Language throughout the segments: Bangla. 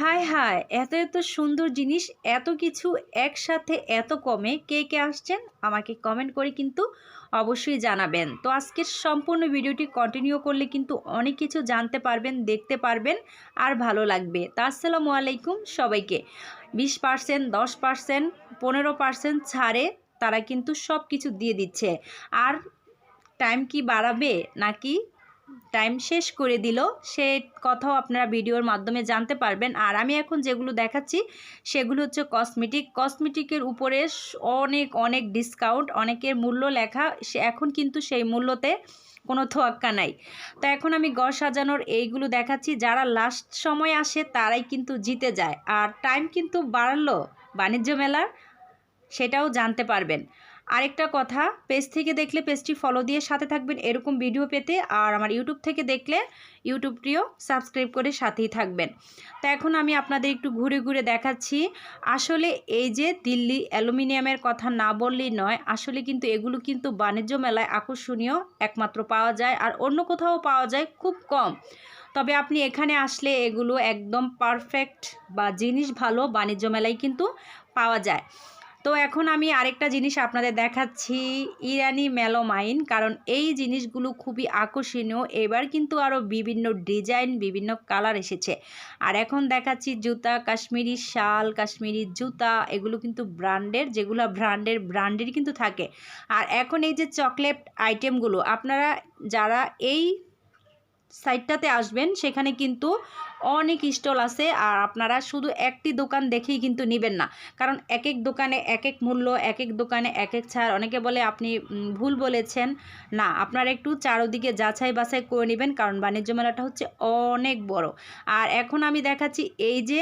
হায় হায় এত এত সুন্দর জিনিস, এত কিছু একসাথে এত কমে কে কে আসছেন? আমাকে কমেন্ট করে কিন্তু অবশ্যই জানাবেন। তো আজকের সম্পূর্ণ ভিডিওটি কন্টিনিউ করলে কিন্তু অনেক কিছু জানতে পারবেন, দেখতে পারবেন আর ভালো লাগবে। তা আসসালামু আলাইকুম সবাইকে। বিশ পার্সেন্ট দশ পার্সেন্ট পনেরো পার্সেন্ট ছাড়ে তারা কিন্তু সব কিছু দিয়ে দিচ্ছে। আর টাইম কি বাড়াবে নাকি টাইম শেষ করে দিল। সে কথাও আপনারা ভিডিওর মাধ্যমে জানতে পারবেন। আর আমি এখন যেগুলো দেখাচ্ছি, সেগুলো হচ্ছে কসমেটিক কসমেটিকের উপরে অনেক অনেক ডিসকাউন্ট অনেকের মূল্য লেখা। সে এখন কিন্তু সেই মূল্যতে কোনো তোয়াক্কা নাই। তো এখন আমি গড় সাজানোর এইগুলো দেখাচ্ছি। যারা লাস্ট সময় আসে, তারাই কিন্তু জিতে যায়। আর টাইম কিন্তু বাড়লো বাণিজ্য মেলার, সেটাও জানতে পারবেন। আরেকটা কথা পেজ থেকে দেখলে পেজটি ফলো দিয়ে সাথে থাকবেন। এরকম ভিডিও পেতে আর আমার ইউটিউব থেকে দেখলে ইউটিউবটিও সাবস্ক্রাইব করে সাথেই থাকবেন। তো এখন আমি আপনাদের একটু ঘুরে ঘুরে দেখাচ্ছি। আসলে এই যে দিল্লি অ্যালুমিনিয়ামের কথা না বললেই নয়, আসলে কিন্তু এগুলো কিন্তু বাণিজ্য মেলায় আকর্ষণীয় একমাত্র পাওয়া যায় আর অন্য কোথাও পাওয়া যায় খুব কম। তবে আপনি এখানে আসলে এগুলো একদম পারফেক্ট বা জিনিস ভালো বাণিজ্য মেলায় কিন্তু পাওয়া যায়। তো এখন আমি আরেকটা জিনিস আপনাদের দেখাচ্ছি, ইরানি মেলোমাইন। কারণ এই জিনিসগুলো খুবই আকর্ষণীয়। এবার কিন্তু আরও বিভিন্ন ডিজাইন, বিভিন্ন কালার এসেছে। আর এখন দেখাচ্ছি জুতা, কাশ্মীরি শাল, কাশ্মীরি জুতা, এগুলো কিন্তু ব্র্যান্ডের, যেগুলো ব্র্যান্ডের ব্র্যান্ডের কিন্তু থাকে। আর এখন এই যে চকলেট আইটেমগুলো, আপনারা যারা এই সাইডটাতে আসবেন, সেখানে কিন্তু অনেক স্টল আছে আর আপনারা শুধু একটি দোকান দেখেই কিন্তু নেবেন না। কারণ এক এক দোকানে এক এক মূল্য এক এক দোকানে এক এক ছাড়। অনেকে বলে আপনি ভুল বলেছেন। না, আপনারা একটু চারোদিকে যাচাই বাছাই করে নেবেন কারণ বাণিজ্য মেলাটা হচ্ছে অনেক বড়। আর এখন আমি দেখাচ্ছি এই যে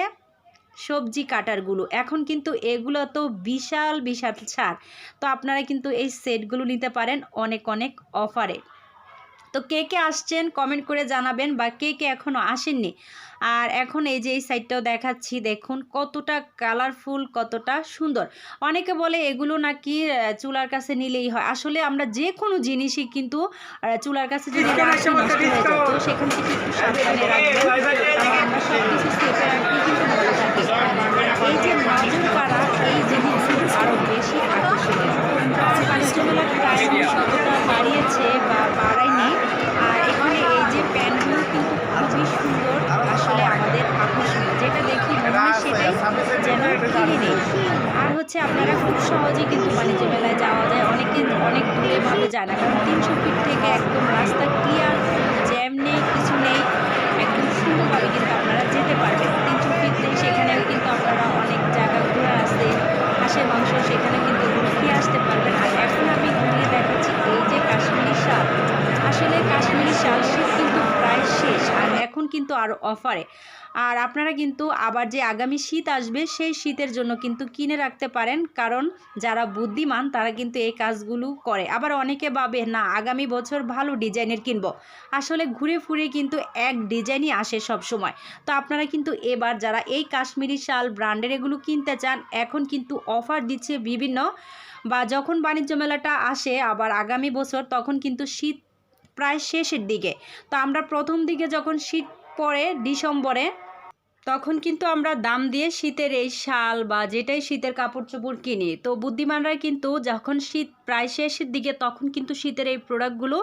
সবজি কাটারগুলো। এখন কিন্তু এগুলো তো বিশাল বিশাল ছাড়। তো আপনারা কিন্তু এই সেটগুলো নিতে পারেন অনেক অনেক অফারে। তো কে কে আসছেন কমেন্ট করে জানাবেন বা কে কে এখনও আসেননি। আর এখন এই যে এই সাইডটাও দেখাচ্ছি, দেখুন কতটা কালারফুল কতটা সুন্দর। অনেকে বলে এগুলো নাকি চুলার কাছে নিলেই হয়। আসলে আমরা যে কোনো জিনিসই কিন্তু চুলার কাছে যদি সেখান থেকে একটু সাবধানে রাখবেন। আমরা সব কিছু সেফে রাখতে কিন্তু ভালো থাকি আর এই যে মাজুর পাড়া এই জিনিসগুলো আরও বেশি আকর্ষণীয় আর কাস্টমার টাইম কতটা বাড়িয়েছে বা বাড়ায়নি আর এখানে এই যে প্যান্টগুলো কিন্তু খুবই সুন্দর আসলে আমাদের আকর্ষণীয় যেটা দেখি মনে হয় সেটাই যেন কিনে নেই আর হচ্ছে আপনারা খুব সহজেই কিন্তু বাণিজ্য মেলায় যাওয়া যায়। অনেকে অনেক দূরে ভাবে যায় না। কারণ তিনশো ফিট থেকে একদম রাস্তা ক্লিয়ার জ্যাম নেই, কিছু নেই। একদম সুন্দরভাবে কিন্তু আপনারা যেতে পারবেন। তিনশো ফিট নেই, সেখানেও কিন্তু আপনারা অনেক জায়গা ঘুরে আসতে, হাঁসের মাংস সেখানে কিন্তু খেয়ে আসতে পারবেন। আর এখন আমি ঘুরিয়ে দেখাচ্ছি এই যে কাশ্মীরি শাল। আসলে কাশ্মীরি শাল শীত কিন্তু প্রায় শেষ। আর এখন কিন্তু আরও অফারে আর আপনারা কিন্তু আবার যে আগামী শীত আসবে, সেই শীতের জন্য কিন্তু কিনে রাখতে পারেন। কারণ যারা বুদ্ধিমান, তারা কিন্তু এই কাজগুলো করে। আবার অনেকে ভাবে, না, আগামী বছর ভালো ডিজাইনের কিনবো। আসলে ঘুরে ফুরে কিন্তু এক ডিজাইনই আসে সব সময় তো আপনারা কিন্তু এবার যারা এই কাশ্মীরি শাল ব্র্যান্ডের এগুলো কিনতে চান, এখন কিন্তু অফার দিচ্ছে বিভিন্ন। বা যখন বাণিজ্য মেলাটা আসে আবার আগামী বছর, তখন কিন্তু শীত প্রায় শেষের দিকে। তো আমরা প্রথম দিকে যখন শীত পড়ে, ডিসেম্বরে তখন কিন্তু আমরা দাম দিয়ে শীতের এই শাল বা যেটাই শীতের কাপড় চোপড় কিনি, তো বুদ্ধিমানরা কিন্তু যখন শীত প্রায় শেষের দিকে তখন কিন্তু শীতের এই প্রোডাক্টগুলো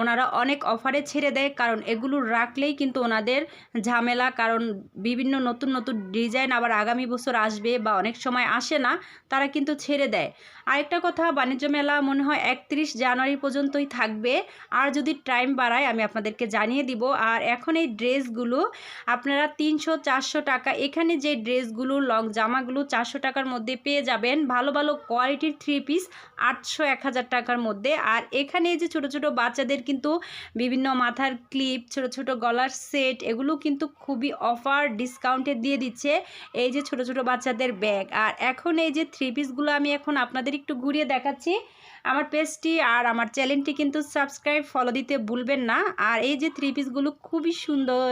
ওনারা অনেক অফারে ছেড়ে দেয়। কারণ এগুলো রাখলেই কিন্তু ওনাদের ঝামেলা, কারণ বিভিন্ন নতুন নতুন ডিজাইন আবার আগামী বছর আসবে বা অনেক সময় আসে না, তারা কিন্তু ছেড়ে দেয়। আরেকটা কথা, বাণিজ্য মেলা মনে হয় একত্রিশ জানুয়ারি পর্যন্তই থাকবে। আর যদি টাইম বাড়ায়, আমি আপনাদেরকে জানিয়ে দিব। আর এখন এই ড্রেসগুলো, আপনারা তিনশো, চারশো টাকা, এখানে যে ড্রেসগুলো, লং জামাগুলো চারশো টাকার মধ্যে পেয়ে যাবেন। ভালো ভালো কোয়ালিটির থ্রি পিস আটশো, এক হাজার টাকার মধ্যে। আর এখানে যে ছোটো ছোটো বাচ্চাদের কিন্তু বিভিন্ন মাথার ক্লিপ ছোট ছোট গলার সেট এগুলো কিন্তু খুবই অফার ডিসকাউন্টে দিয়ে দিচ্ছে। এই যে ছোট ছোট বাচ্চাদের ব্যাগ আর এখন এই যে থ্রি পিসগুলো আমি এখন আপনাদের একটু ঘুরিয়ে দেখাচ্ছি। আমার পেজটি আর আমার চ্যানেলটি কিন্তু সাবস্ক্রাইব ফলো দিতে ভুলবেন না। আর এই যে থ্রি পিসগুলো খুবই সুন্দর।